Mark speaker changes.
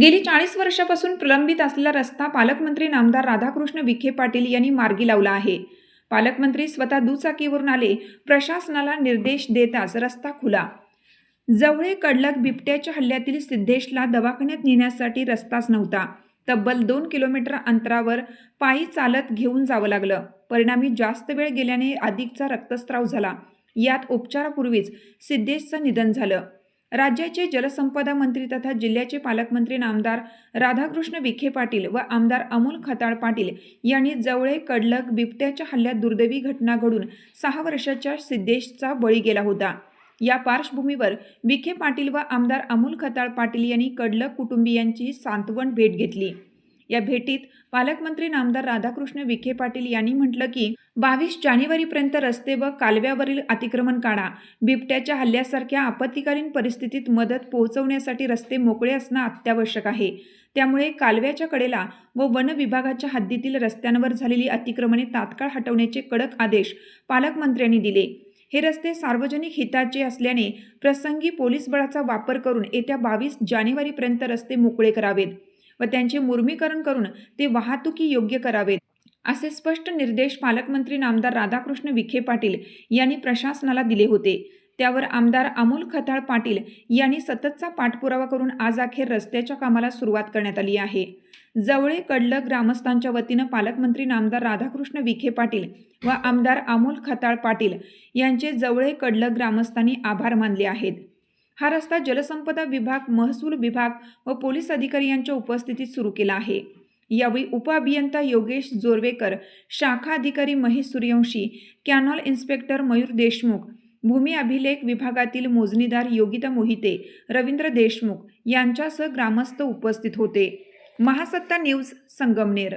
Speaker 1: गेली चाळीस वर्षापासून प्रलंबित असलेला रस्ता पालकमंत्री नामदार राधाकृष्ण विखे पाटील यांनी मार्गी लावला आहे. पालकमंत्री स्वतः दुचाकीवरून आले प्रशासनाला निर्देश देताच रस्ता खुला. जवळे कडलक बिबट्याच्या हल्ल्यातील सिद्धेशला दवाखान्यात नेण्यासाठी रस्ताच नव्हता. तब्बल दोन किलोमीटर अंतरावर पायी चालत घेऊन जावं लागलं. परिणामी जास्त वेळ गेल्याने अधिकचा रक्तस्राव झाला. यात उपचारापूर्वीच सिद्धेशचं निधन झालं. राज्याचे जलसंपदा मंत्री तथा जिल्ह्याचे पालकमंत्री आमदार राधाकृष्ण विखे पाटील व आमदार अमोल खताळ पाटील यांनी जवळे कडलक बिबट्याच्या हल्ल्यात दुर्दैवी घटना घडून सहा वर्षाच्या सिद्धेशचा बळी गेला होता. या पार्श्वभूमीवर विखे पाटील व आमदार अमोल खताळ पाटील यांनी कडलक कुटुंबियांची सांत्वन भेट घेतली. या भेटीत पालकमंत्री नामदार राधाकृष्ण विखे पाटील यांनी म्हटलं की बावीस जानेवारीपर्यंत रस्ते व कालव्यावरील अतिक्रमण काढा. बिबट्याच्या हल्ल्यासारख्या आपत्कालीन परिस्थितीत मदत पोहोचवण्यासाठी रस्ते मोकळे असणं अत्यावश्यक आहे. त्यामुळे कालव्याच्या कडेला व वन विभागाच्या हद्दीतील रस्त्यांवर झालेली अतिक्रमणे तात्काळ हटवण्याचे कडक आदेश पालकमंत्र्यांनी दिले. हे रस्ते सार्वजनिक हिताचे असल्याने प्रसंगी पोलीस बळाचा वापर करून येत्या बावीस जानेवारीपर्यंत रस्ते मोकळे करावेत. व त्यांचे मुर्मीकरण करून ते वाहतुकी योग्य करावेत. असे स्पष्ट निर्देश पालकमंत्री नामदार राधाकृष्ण विखे पाटील यांनी प्रशासनाला दिले होते. त्यावर आमदार अमोल खताळ पाटील यांनी सततचा पाठपुरावा करून आज अखेर रस्त्याच्या कामाला सुरुवात करण्यात आली आहे. जवळे कडलक ग्रामस्थांच्या वतीनं पालकमंत्री नामदार राधाकृष्ण विखे पाटील व आमदार अमोल खताळ पाटील यांचे जवळे कडलक ग्रामस्थांनी आभार मानले आहेत. हा रस्ता जलसंपदा विभाग महसूल विभाग व पोलीस अधिकारी यांच्या उपस्थितीत सुरू केला आहे. यावेळी उपअभियंता योगेश जोरवेकर शाखा अधिकारी महेश सूर्यवंशी कॅनॉल इन्स्पेक्टर मयूर देशमुख भूमी अभिलेख विभागातील मोजणीदार योगिता मोहिते रवींद्र देशमुख यांच्यासह ग्रामस्थ उपस्थित होते. महासत्ता न्यूज संगमनेर